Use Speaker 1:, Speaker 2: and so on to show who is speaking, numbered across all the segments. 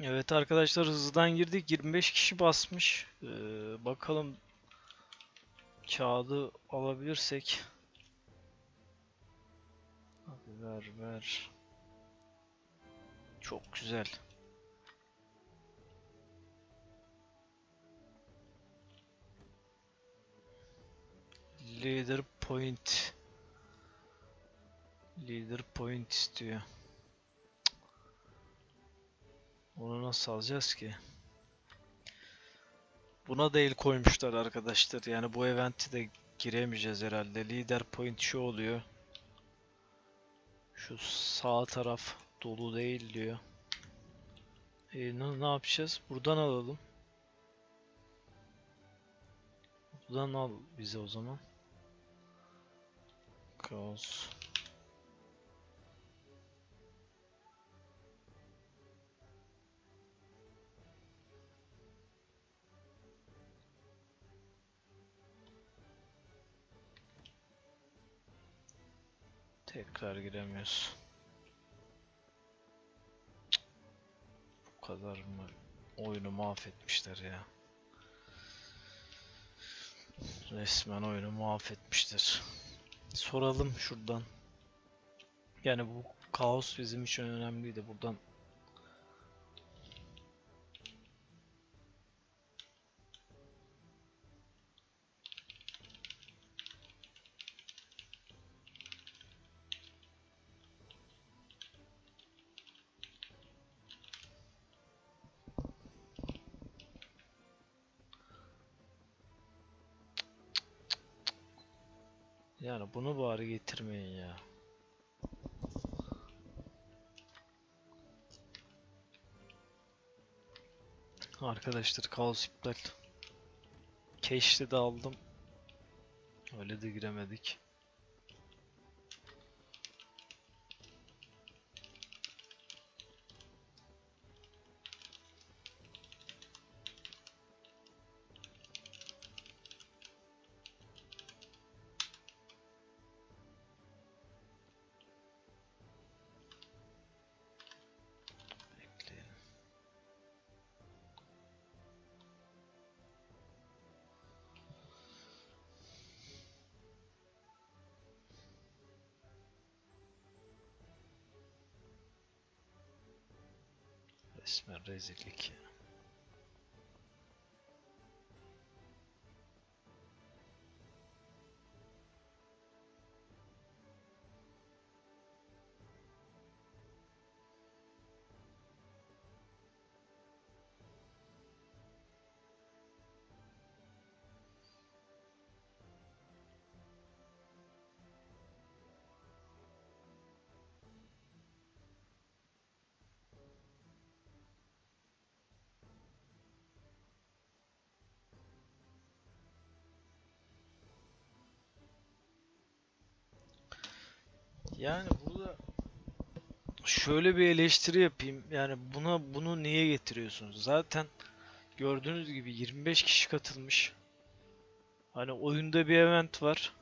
Speaker 1: Evet arkadaşlar hızlıdan girdik. 25 kişi basmış. Ee, bakalım kağıdı alabilirsek. Abi ver ver. Çok güzel. Leader point. Leader point istiyor. Onu nasıl alacağız ki? Buna da el koymuşlar arkadaşlar. Yani bu eventi de giremeyeceğiz herhalde. Leader point şu oluyor. Şu sağ taraf dolu değil diyor. E, ne, ne yapacağız? Buradan alalım. Buradan al bize o zaman. Kaos. Tekrar giremiyoruz. Cık. Bu kadar mı oyunu mahvetmişler ya. Resmen oyunu mahvetmişler. Soralım şuradan. Yani bu kaos bizim için önemliydi. Buradan yani bunu bari getirmeyin ya. Arkadaşlar kaos iptal. Keşte de aldım. Öyle de giremedik. Resmen rezillik ya. Yani burada şöyle bir eleştiri yapayım. Yani buna bunu niye getiriyorsunuz? Zaten gördüğünüz gibi 25 kişi katılmış. Hani oyunda bir event var.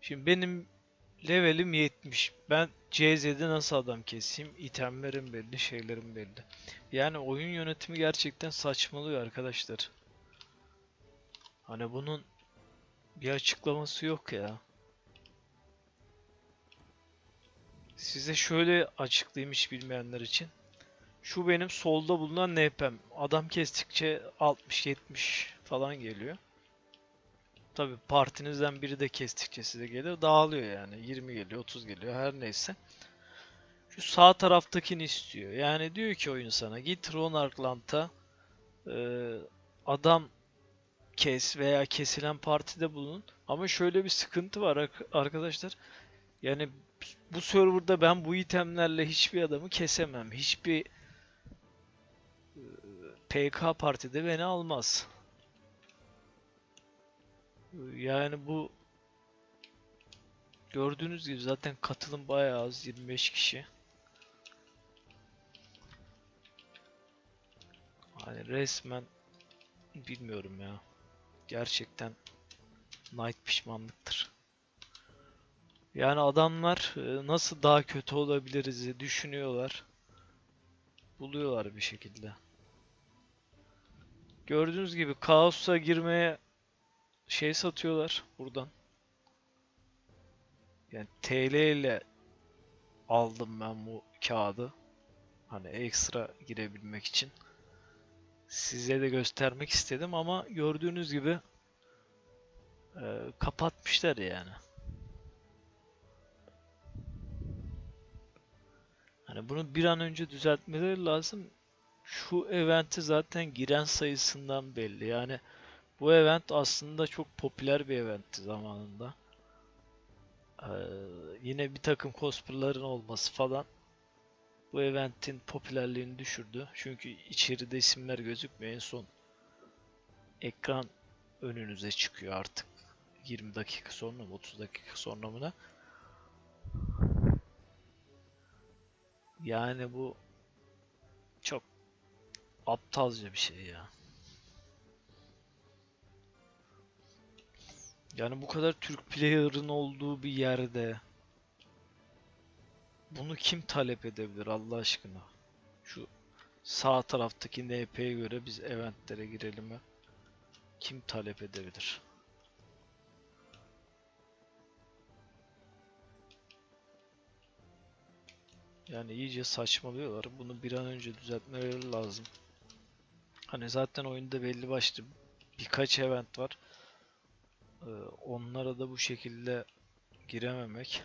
Speaker 1: Şimdi benim levelim 70. Ben CZ'de nasıl adam keseyim? İtemlerim belli, şeylerim belli. Yani oyun yönetimi gerçekten saçmalıyor arkadaşlar. Hani bunun bir açıklaması yok ya. Size şöyle açıklayayım hiç bilmeyenler için. Şu benim solda bulunan NP'm. Adam kestikçe 60-70 falan geliyor. Tabi partinizden biri de kestikçe size geliyor. Dağılıyor yani. 20 geliyor, 30 geliyor her neyse. Şu sağ taraftakini istiyor. Yani diyor ki oyun sana git Ronarkland'a eee, adam kes veya kesilen partide bulun. Ama şöyle bir sıkıntı var ar- arkadaşlar. Yani bu serverda ben bu itemlerle hiçbir adamı kesemem. Hiçbir e, PK partide beni almaz. Yani bu gördüğünüz gibi zaten katılım bayağı az 25 kişi. Hani resmen bilmiyorum ya. Gerçekten Night pişmanlıktır. Yani adamlar e, nasıl daha kötü olabiliriz düşünüyorlar. buluyorlar bir şekilde. Gördüğünüz gibi kaosa girmeye şey satıyorlar buradan. Yani TL ile aldım ben bu kağıdı. Hani ekstra girebilmek için. Size de göstermek istedim ama gördüğünüz gibi e, kapatmışlar yani. Hani bunu bir an önce düzeltmeleri lazım. Şu event'e zaten giren sayısından belli. Yani bu event aslında çok popüler bir eventti zamanında. Ee, yine bir takım cosplay'ların olması falan bu event'in popülerliğini düşürdü. Çünkü içeride isimler gözükmüyor. En son ekran önünüze çıkıyor artık. 20 dakika sonra mı 30 dakika sonra mı ne? Yani bu çok aptalca bir şey ya. Yani bu kadar Türk player'ın olduğu bir yerde bunu kim talep edebilir Allah aşkına? Şu sağ taraftaki NP'ye göre biz eventlere girelim mi? Kim talep edebilir? Yani iyice saçmalıyorlar. Bunu bir an önce düzeltmeleri lazım. Hani zaten oyunda belli başlı birkaç event var. Ee, onlara da bu şekilde girememek.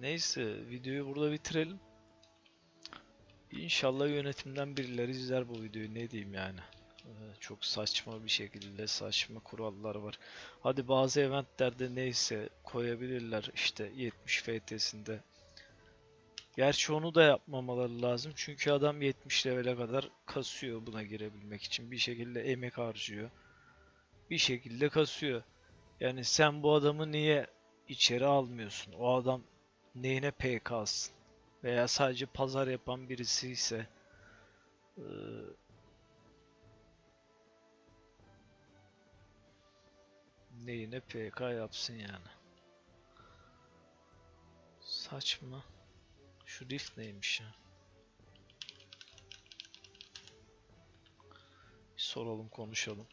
Speaker 1: Neyse videoyu burada bitirelim. İnşallah yönetimden birileri izler bu videoyu ne diyeyim yani. Ee, Çok saçma bir şekilde saçma kurallar var. Hadi bazı eventlerde neyse koyabilirler işte 70 FT'sinde. Gerçi onu da yapmamaları lazım çünkü adam 70 levele kadar kasıyor buna girebilmek için. Bir şekilde emek harcıyor. Bir şekilde kasıyor. Yani sen bu adamı niye içeri almıyorsun? O adam neyine PK'sın? Veya sadece pazar yapan birisi ise eee, neyine PK yapsın yani. Saçma. Şu rift neymiş ya? Bir soralım konuşalım.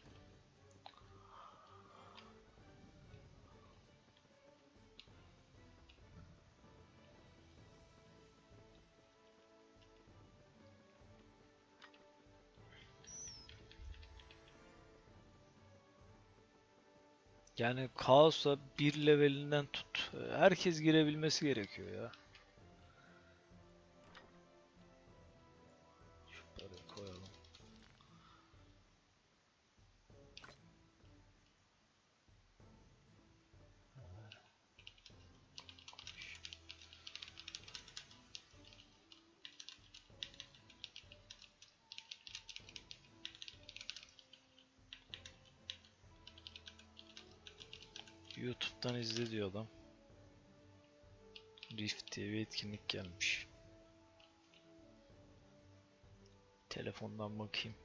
Speaker 1: Yani kaosa bir levelinden tut. Herkes girebilmesi gerekiyor ya. YouTube'dan izle diyor adam. Rift diye bir etkinlik gelmiş. Telefondan bakayım.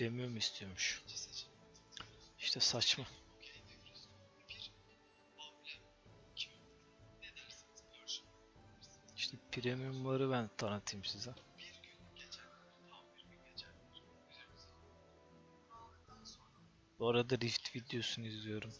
Speaker 1: Premium istiyormuş. İşte saçma. İşte premiumları ben tanıtayım size. Bu arada Rift videosunu izliyorum.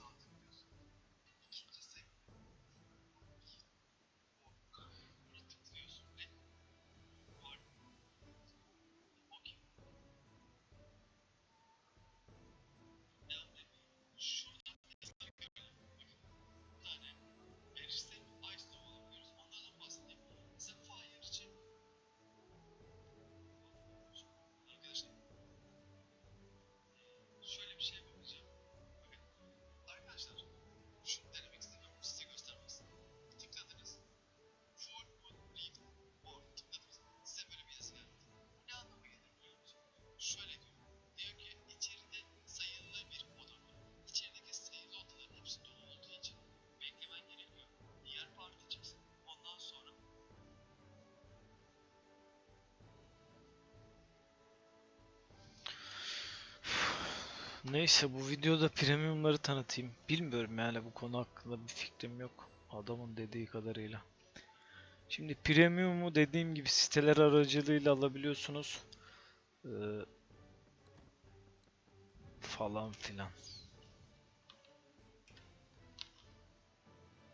Speaker 1: Neyse bu videoda premiumları tanıtayım. Bilmiyorum yani bu konu hakkında bir fikrim yok. Adamın dediği kadarıyla. Şimdi premium'u dediğim gibi siteler aracılığıyla alabiliyorsunuz. Ee, falan filan.